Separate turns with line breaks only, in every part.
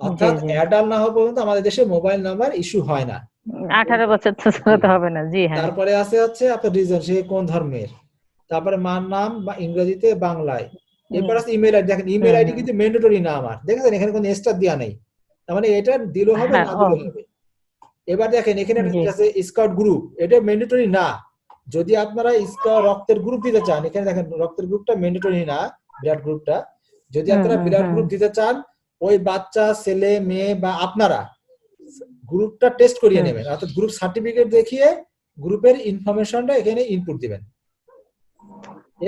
অর্থাৎ
জি।
অ্যাডাল্ট না হওয়া পর্যন্ত আমাদের দেশে মোবাইল নাম্বার ইস্যু হয় না।
আঠারো বছর তো হবে না। জি হ্যাঁ।
তারপরে আছে হচ্ছে আপনার রিজন সে কোন ধর্মের? তারপরে মার নাম বা ইংরেজিতে বাংলায়। এরপর আছে ইমেল আইডি দেখেন ইমেল আইডি কিন্তু ম্যান্ডেটরি না আমার। দেখেছেন এখানে কোনো স্টার দেওয়া নেই। তার মানে এটা দিলেও হবে
হ্যাঁ,
না। দিলেও হবে। এবার দেখেন এখানে আছে স্কাউট গ্রুপ এটা ম্যান্ডেটরি না। যদি আপনারা স্কাউট রক্তের গ্রুপ দিতে চান এখানে দেখেন রক্তের গ্রুপটা ম্যান্ডেটরি না বিরাট গ্রুপটা যদি আপনারা বিরাট গ্রুপ দিতে চান ওই বাচ্চা ছেলে মেয়ে বা আপনারা গ্রুপটা টেস্ট করিয়ে নেবেন। অর্থাৎ গ্রুপ সার্টিফিকেট দেখিয়ে গ্রুপের ইনফরমেশনটা এখানে ইনপুট দিবেন।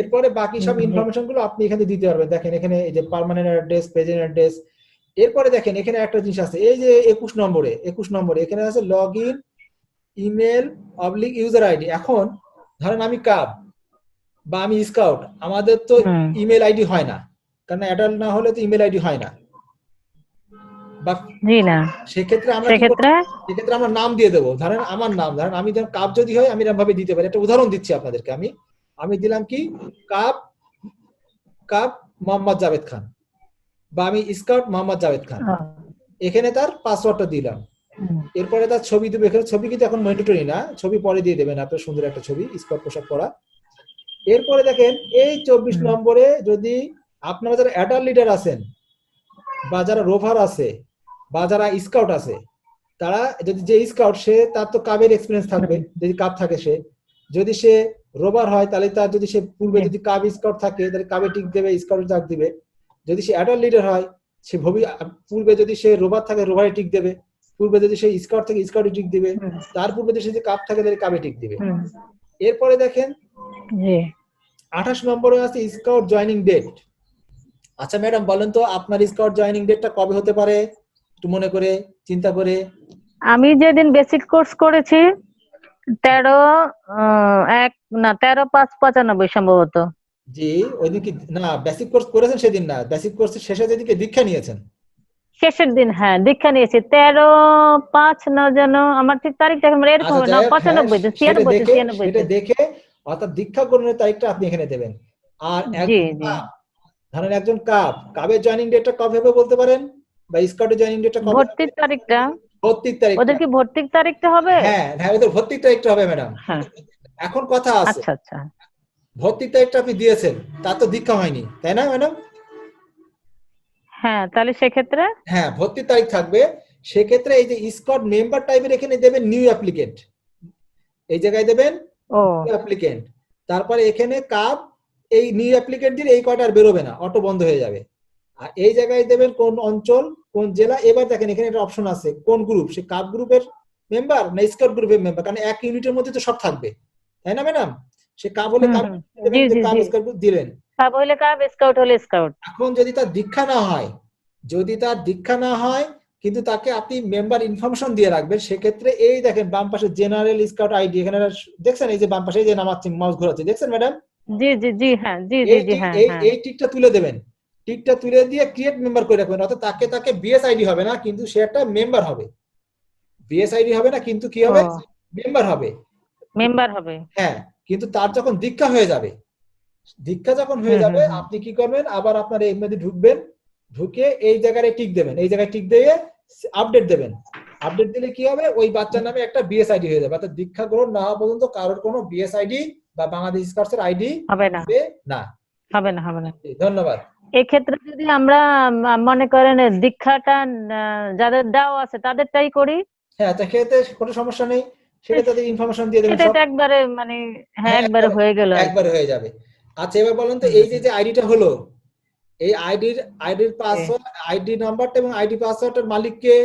এরপরে বাকি সব। ইনফরমেশনগুলো আপনি এখানে দিতে পারবেন। দেখেন এখানে এই যে পার্মানেন্ট অ্যাড্রেস প্রেজেন্ট অ্যাড্রেস এরপরে দেখেন এখানে একটা জিনিস আছে। এই যে একুশ নম্বরে একুশ নম্বরে এখানে আছে log in email public user ID এখন ধরেন আমি কাব বা আমি স্কাউট আমাদের তো ইমেল আইডি হয় না। কারণ অ্যাডাল্ট না হলে তো ইমেল আইডি হয় না। বা
জি না।
সেক্ষেত্রে আমরা
সেক্ষেত্রে?
সেক্ষেত্রে আমরা নাম দিয়ে দেবো। ধরেন আমার নাম ধরেন আমি যেমন কাপ যদি হয় আমি এরকম ভাবে দিতে পারি। একটা উদাহরণ দিচ্ছি আপনাদেরকে আমি। আমি দিলাম কি? কাপ কাপ মোহাম্মদ জাভেদ খান বা আমি স্কাউট মোহাম্মদ জাভেদ খান। এখানে তার পাসওয়ার্ডটা দিলাম। এরপরে তার ছবি দেবে। এখানে ছবি কিন্তু এখন ম্যান্ডেটরি না। ছবি পরে দিয়ে দেবেন আপনার সুন্দর একটা ছবি স্কাউট পোশাক পরা। এরপরে দেখেন এই চব্বিশ। নম্বরে যদি আপনারা যারা অ্যাডাল্ট লিডার আছেন বা যারা রোভার আছে বা যারা স্কাউট আছে তারা যদি যে স্কাউট সে তার তো কাবের এক্সপিরিয়েন্স থাকবে যদি কাপ থাকে সে। যদি সে রোবার হয় তাহলে তার যদি সে পূর্বে যদি কাব স্কাউট থাকে তাহলে কাবে টিক দেবে স্কাউট ডাক দিবে। যদি সে অ্যাডাল্ট লিডার হয় সে ভবি পূর্বে যদি সে রোবার থাকে রোভারে টিক দেবে। পূর্বে যদি সে স্কাউট থাকে স্কাউটে টিক দিবে। তার পূর্বে যদি সে কাপ থাকে তাহলে কাবে টিক দিবে। এরপরে দেখেন
জি।
আঠাশ নম্বরে আছে স্কাউট জয়নিং ডেট আচ্ছা ম্যাডাম বলেন তো আপনার স্কাউট জয়নিং ডেটটা কবে হতে পারে? একটু মনে করে চিন্তা করে।
আমি যেদিন বেসিক কোর্স করেছি তেরো এক না তেরো পাঁচ পঁচানব্বই সম্ভবত।
জি ওইদিন কি না বেসিক কোর্স করেছেন সেদিন না বেসিক কোর্সের শেষে যেদিনকে দীক্ষা নিয়েছেন।
শেষের দিন হ্যাঁ দীক্ষা নিয়েছি। তেরো পাঁচ ন যেন আমার ঠিক তারিখটা এরকম
আচ্ছা,
না পঁচানব্বই
হ্যাঁ,
ছিয়ানব্বই
দেখে-
ছিয়ানব্বই।
সেটা দেখে অর্থাৎ দীক্ষা গ্রহণের তারিখটা আপনি এখানে দেবেন। আর ধরেন একজন কাপ কাবের জয়নিং ডেটটা কবে হবে বলতে পারেন? বা জয়নিং ডেটটা কবে
ভর্তির তারিখটা?
ভর্তির তারিখ
ওদের কি ভর্তির তারিখটা হবে?
হ্যাঁ হ্যাঁ ওদের ভর্তির তারিখটা হবে ম্যাডাম এখন কথা আছে।
আচ্ছা আচ্ছা।
ভর্তির তারিখটা আপনি দিয়েছেন তার তো দীক্ষা হয়নি তাই না ম্যাডাম
হ্যাঁ তাহলে সেক্ষেত্রে?
হ্যাঁ ভর্তির তারিখ থাকবে। সেক্ষেত্রে এই যে স্কট মেম্বার টাইপের এখানে দেবেন নিউ অ্যাপ্লিকেন্ট এই জায়গায় দেবেন অ্যাপ্লিকেন্ট তারপরে এখানে কাপ এই নিউ অ্যাপ্লিকেন্ট দিলে এই কয়টা আর বেরোবে না অটো বন্ধ হয়ে যাবে। আর এই জায়গায় দেবেন কোন অঞ্চল? কোন জেলা এবার দেখেন এখানে একটা অপশন আছে কোন গ্রুপ সে কাপ গ্রুপের মেম্বার না স্কাউট গ্রুপের মেম্বার কারণ এক ইউনিটের মধ্যে তো সব থাকবে। তাই না ম্যাডাম সে কাপ হলে কাপ কাপ স্কাউট গ্রুপ দিলেন।
কাব হইলে কাব স্কাউট হলে স্কাউট
এখন যদি তার দীক্ষা না হয় যদি তার দীক্ষা না হয় কিন্তু তাকে আপনি মেম্বার ইনফরমেশন দিয়ে রাখবেন সেক্ষেত্রে এই দেখেন বাম পাশে জেনারেল স্কাউট আইডি এখানে দেখছেন এই যে বাম পাশে যে নামাচ্ছি মাউস ঘোরাচ্ছে দেখছেন ম্যাডাম
জি জি জি হ্যাঁ জি জি জি হ্যাঁ
এই
হ্যাঁ।
এই টিকটা তুলে দেবেন। টিকটা তুলে দিয়ে ক্রিয়েট মেম্বার করে রাখবেন। অর্থাৎ তাকে তাকে বিএসআইডি হবে না কিন্তু সে একটা মেম্বার হবে। বিএসআইডি হবে না কিন্তু কি হবে? মেম্বার হবে।
মেম্বার হবে।
হ্যাঁ কিন্তু তার যখন দীক্ষা হয়ে যাবে দীক্ষা যখন হয়ে যাবে। আপনি কি করবেন? আবার আপনার এই মধ্যে ঢুকবেন ঢুকে এই জায়গায় টিক দেবেন। এই জায়গায় টিক দিয়ে আপডেট দেবেন। আপডেট দিলে কি হবে? ওই বাচ্চার নামে একটা বিএসআইডি হয়ে যাবে। অর্থাৎ দীক্ষা গ্রহণ না হওয়া পর্যন্ত কারোর কোনো বিএসআইডি বা বাংলাদেশ স্কার্সের আইডি
হবে না।
হবে না।
হবে না হবে না।
ধন্যবাদ।
এক্ষেত্রে যদি আমরা মনে করেন দীক্ষাটা যাদের দেওয়া আছে তাদেরটাই করি।
হ্যাঁ তা খেতে কোনো সমস্যা নেই সেটা তাদের ইনফরমেশন দিয়ে দেবেন
সেটা একবারে মানে হ্যাঁ
হ্যাঁ,
একবারে হয়ে গেল।
একবারে হয়ে যাবে। আচ্ছা এবার বলুন তো এই যে যে আইডিটা হলো এই আইডির আইডির পাসওয়ার্ড আইডি নাম্বারটা এবং আইডি পাসওয়ার্ডের মালিক কে?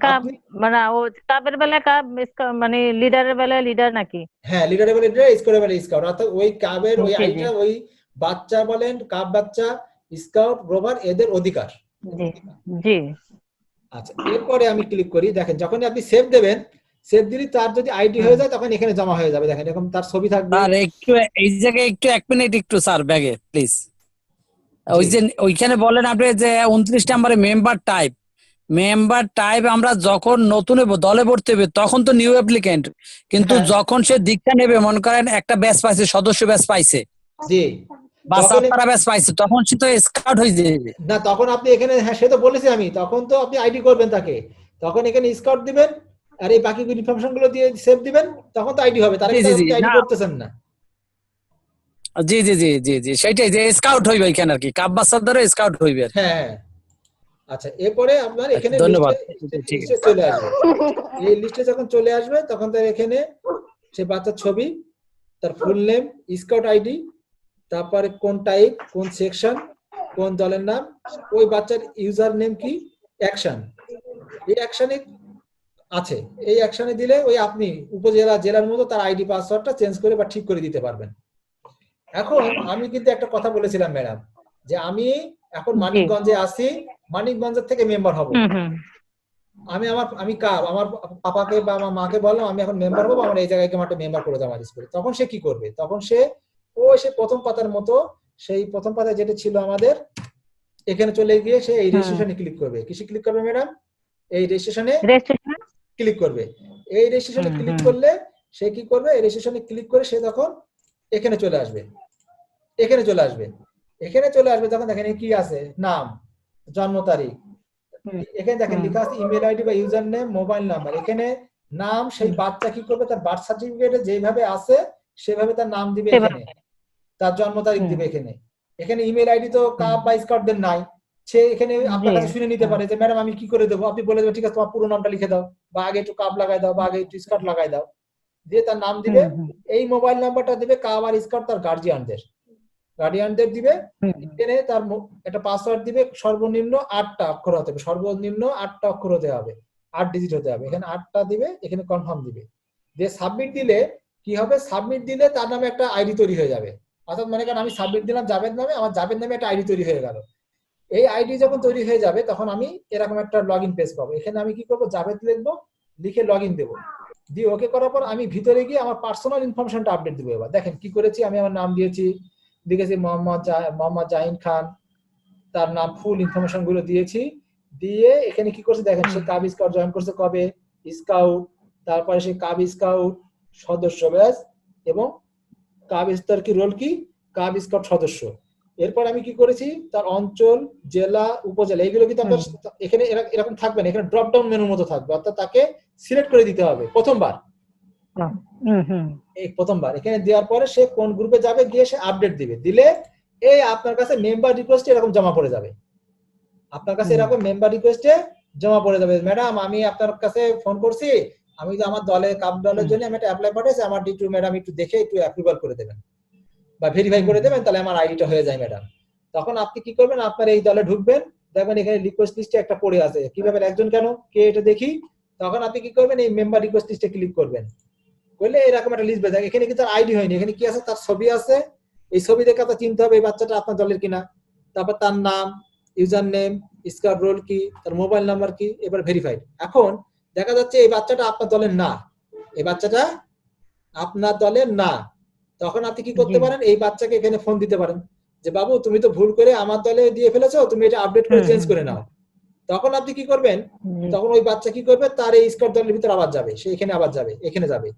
কাব মানে ও কাবের বেলায় কাব স্কা- মানে লিডারের বেলায় লিডার নাকি?
হ্যাঁ লিডারের এবার লিডার স্কোর এবার স্কাউট অর্থাৎ ওই কাবের ওই। আইডিটা ওই বাচ্চা বলেন কাপ বাচ্চা স্কাউট রোভার এদের অধিকার।
জি জি।
আচ্ছা এরপরে আমি ক্লিক করি দেখেন যখন আপনি সেভ দেবেন সেভ দিলে তার যদি আইডি হয়ে যায় তখন এখানে জমা হয়ে যাবে। দেখেন এরকম তার ছবি থাকবে।
আর একটু এই জায়গায় একটু এক মিনিট একটু স্যার ব্যাগে প্লিজ ওই যে ওইখানে বলেন আপনি যে উনত্রিশ নম্বরে মেম্বার টাইপ মেম্বার টাইপ আমরা যখন নতুন দলে ভর্তি হবে তখন তো নিউ অ্যাপ্লিকেন্ট কিন্তু
হ্যাঁ।
যখন সে দীক্ষা নেবে মনে করেন একটা ব্যাচ পাইছে সদস্য ব্যাচ পাইছে।
জি।
বা
তখন-
সাতটা ব্যাচ পাইছে তখন সে তো স্কাউট হয়ে যাবে
না তখন আপনি এখানে হ্যাঁ সে তো বলেছি আমি তখন তো আপনি আইডি করবেন তাকে। তখন এখানে স্কাউট দিবেন আর এই বাকি ইনফরমেশনগুলো দিয়ে সেভ দিবেন তখন তো আইডি হবে তার
জি, জি, জি,
আইডি করতেছেন না।
জি জি জি জি জি সেটাই যে স্কাউট হইবে এখানে আর কি কাপ বাচ্চার ধরে স্কাউট হইবে
হ্যাঁ হ্যাঁ। আচ্ছা এরপরে আপনার এখানে
ধন্যবাদ। ঠিক
চলে আসবে। এই লিস্টে যখন চলে আসবে তখন তার এখানে সে বাচ্চার ছবি তার ফুল নেম স্কাউট আইডি তারপরে কোন টাইপ কোন সেকশন কোন দলের নাম ওই বাচ্চার ইউজার নেম কি? অ্যাকশন এই অ্যাকশনে আছে। এই অ্যাকশনে দিলে ওই আপনি উপজেলা জেলার মতো তার আইডি পাসওয়ার্ডটা চেঞ্জ করে বা ঠিক করে দিতে পারবেন। এখন আমি কিন্তু একটা কথা বলেছিলাম ম্যাডাম যে আমি এখন মানিকগঞ্জে আসি মানিকগঞ্জের থেকে মেম্বার হব। আমি আমার আমি কাব আমার পাপাকে বা আমার মাকে বললাম আমি এখন মেম্বার হব আমার এই জায়গায় একটা মেম্বার করে দাও আমার স্কুলে তখন সে কি করবে? তখন সে ও সে প্রথম পাতার মতো সেই প্রথম পাতায় যেটা ছিল আমাদের এখানে চলে গিয়ে সে এই। রেজিস্ট্রেশনে ক্লিক করবে। কিসে ক্লিক করবে ম্যাডাম এই রেজিস্ট্রেশনে ক্লিক করবে। এই রেজিস্ট্রেশনে ক্লিক করলে সে কি করবে? এই রেজিস্ট্রেশনে ক্লিক করে সে তখন এখানে চলে আসবে। এখানে চলে আসবে। এখানে চলে আসবে তখন দেখেন কি আছে? নাম জন্ম তারিখ। এখানে দেখেন। লেখা আছে ইমেল আইডি বা ইউজার নেম মোবাইল নাম্বার এখানে নাম সেই বাচ্চা কি করবে? তার বার্থ সার্টিফিকেটে যেভাবে আছে সেভাবে তার নাম দিবে এখানে। তার জন্ম তারিখ দিবে এখানে। এখানে ইমেল আইডি তো কাপ বা স্কাউটদের নাই। সে এখানে আপনার। কাছে শুনে নিতে পারে যে ম্যাডাম আমি কি করে দেবো? আপনি বলে দেবো ঠিক আছে তোমার পুরো নামটা লিখে দাও বা আগে একটু কাপ লাগাই দাও বা আগে একটু স্কার্ট লাগাই দাও। দিয়ে তার নাম দিবে এই মোবাইল নাম্বারটা দিবে কাপ আর স্কার্ট তার গার্জিয়ানদের গার্ডিয়ানদের দিবে এখানে তার একটা পাসওয়ার্ড দিবে সর্বনিম্ন আটটা অক্ষর হতে হবে। সর্বনিম্ন আটটা অক্ষর হতে হবে আট ডিজিট হতে হবে। এখানে আটটা দিবে এখানে কনফার্ম দিবে। দিয়ে সাবমিট দিলে কি হবে? সাবমিট দিলে তার নামে একটা আইডি তৈরি হয়ে যাবে। অর্থাৎ মনে করেন আমি সাবমিট দিলাম জাভেদ নামে, আমার জাভেদ নামে একটা আইডি তৈরি হয়ে গেল। এই আইডি যখন তৈরি হয়ে যাবে, তখন আমি এরকম একটা লগ ইন পেজ পাবো। এখানে আমি কি করব? জাভেদ লিখব, লিখে লগ ইন দেবো। দিয়ে ওকে করার পর আমি ভিতরে গিয়ে আমার পার্সোনাল ইনফরমেশনটা আপডেট দেবো এবার। দেখেন কি করেছি? আমি আমার নাম দিয়েছি, লিখেছি মোহাম্মদ মোহাম্মদ জাহিন খান, তার নাম ফুল ইনফরমেশনগুলো দিয়েছি। দিয়ে এখানে কি করছে? দেখেন, সে কাব স্কাউট জয়েন করছে কবে? স্কাউট তারপরে সে কাব স্কাউট সদস্য ব্যাস, এবং কাব স্টার কি রোল কি? কাব স্কাউট সদস্য। এরপর আমি কি করেছি? তার অঞ্চল জেলা উপজেলা এগুলো কিন্তু আপনার এখানে এরকম থাকবে না। এখানে ড্রপ ডাউন মেনুর মতো থাকবে। অর্থাৎ তাকে সিলেক্ট করে দিতে হবে প্রথমবার। এই প্রথমবার। এখানে দেওয়ার পরে সে কোন গ্রুপে যাবে? গিয়ে সে আপডেট দিবে। দিলে এই আপনার কাছে মেম্বার রিকোয়েস্ট এরকম জমা পড়ে যাবে। আপনার কাছে এরকম মেম্বার রিকোয়েস্টে জমা পড়ে যাবে। ম্যাডাম আমি আপনার কাছে ফোন করছি। আমি তো আমার দলে কাপ দলের জন্য আমি একটা অ্যাপ্লাই পাঠাইছি আমার একটু ম্যাডাম একটু দেখে একটু অ্যাপ্রুভাল করে দেবেন। বা ভেরিফাই করে দেবেন তাহলে আমার আইডিটা হয়ে যায় ম্যাডাম তখন আপনি কি করবেন? আপনার এই দলে ঢুকবেন দেখবেন এখানে রিকোয়েস্ট লিস্টে একটা পড়ে আছে। কীভাবে একজন কেন? কে এটা দেখি? তখন আপনি কি করবেন? এই মেম্বার রিকোয়েস্ট লিস্টে ক্লিক করবেন। করলে এরকম একটা লিস্ট বের এখানে কিন্তু আইডি হয়নি। এখানে কি আছে? তার ছবি আছে। এই ছবি দেখে আপনার চিনতে হবে এই বাচ্চাটা আপনার দলের কিনা। তারপর তার নাম ইউজার নেম স্কার রোল কি তার মোবাইল নাম্বার কি এবার ভেরিফাইড এখন দেখা যাচ্ছে এই বাচ্চাটা আপনার দলের না। এই বাচ্চাটা আপনার দলের না। তখন আপনি কি করতে পারেন? এই বাচ্চাকে এখানে ফোন দিতে পারেন যে বাবু তুমি তো ভুল করে আমার দলে দিয়ে ফেলেছো তুমি এটা আপডেট করে চেঞ্জ করে নাও। তখন আপনি কি করবেন? তখন ওই বাচ্চা কি করবে? তার এই স্কোয়াড দলের ভিতরে আবার যাবে। সে এখানে আবার যাবে এখানে যাবে।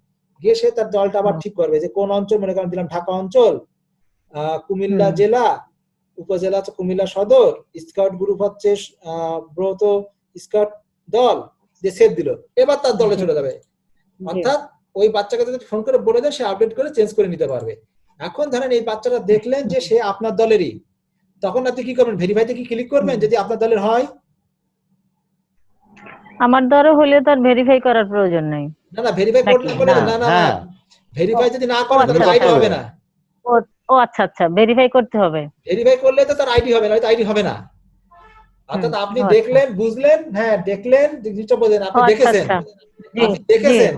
গিয়ে সে তার দলটা আবার ঠিক করবে যে কোন অঞ্চল? মনে করেন দিলাম ঢাকা অঞ্চল আহ, কুমিল্লা জেলা উপজেলা হচ্ছে কুমিল্লা সদর স্কাউট গ্রুপ হচ্ছে আহ, ব্রত স্কাউট দল। যে সেট দিল এবার তার দলে চলে যাবে। অর্থাৎ ওই বাচ্চাকে যদি ফোন করে বলে দেন সে আপডেট করে চেঞ্জ করে নিতে পারবে। এখন ধরেন এই বাচ্চাটা দেখলেন যে সে আপনার দলেরই। তখন আপনি কি করবেন? ভেরিফাইতে কি ক্লিক করবেন? যদি আপনার দলের হয়?
আমার দ্বারা হলে তার ভেরিফাই করার প্রয়োজন নেই।
না না ভেরিফাই? করলে বলে
না,
না না না
হ্যাঁ।
ভেরিফাই যদি না করে তাহলে
আচ্ছা,
আইডি
আচ্ছা।
হবে না।
ও ও আচ্ছা আচ্ছা। ভেরিফাই করতে হবে।
ভেরিফাই করলে তো তার আইডি হবে না আইডি হবে না। অর্থাৎ আপনি
আচ্ছা।
দেখলেন বুঝলেন হ্যাঁ দেখলেন জিনিসটা বোঝেন আপনি
আচ্ছা
দেখেছেন।
আচ্ছা।
আপনি দেখেছেন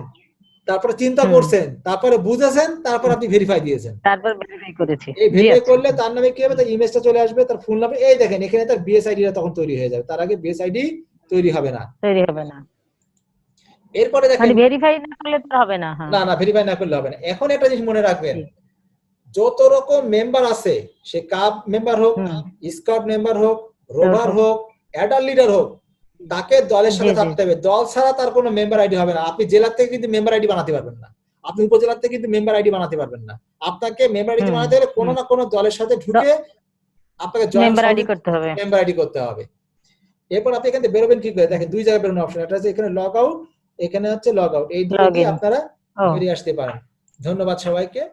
তারপরে চিন্তা করছেন তারপরে বুঝেছেন তারপর আপনি ভেরিফাই দিয়েছেন।
তারপর ভেরিফাই করেছি।
এই ভেরিফাই করলে তার নামে কি হবে? তার ইমেজটা চলে আসবে তার ফোন নাম্বার এই দেখেন এখানে তার বিএস আইডিটা তখন তৈরি হয়ে যাবে। তার আগে বিএস আইডি তৈরি হবে না।
তৈরি হবে না।
এরপরে দেখেন
মানে ভেরিফাই না করলে তো হবে না হ্যাঁ।
না না ভেরিফাই না করলে হবে না। এখন একটা জিনিস মনে রাখবেন। যত রকম মেম্বার আছে সে কাপ মেম্বার হোক। স্কাউট মেম্বার হোক রোভার হোক অ্যাডাল লিডার হোক তাকে দলের সাথে। থাকতে হবে। দল ছাড়া তার কোনো মেম্বার আইডি হবে না। আপনি জেলার থেকে কিন্তু মেম্বার আইডি বানাতে পারবেন না। আপনি উপজেলার থেকে কিন্তু মেম্বার আইডি বানাতে পারবেন না। আপনাকে মেম্বার আইডি বানাতে হলে কোনো না কোনো দলের সাথে ঢুকে আপনাকে
মেম্বার আইডি করতে হবে।
মেম্বার আইডি করতে হবে। এরপর আপনি এখানে বেরোবেন কি করে? দেখেন দুই জায়গায় বেরোনোর অপশন এটা হচ্ছে এখানে লগ আউট এখানে হচ্ছে লগ আউট এই দুটো আপনারা বেরিয়ে আসতে পারেন। ধন্যবাদ সবাইকে।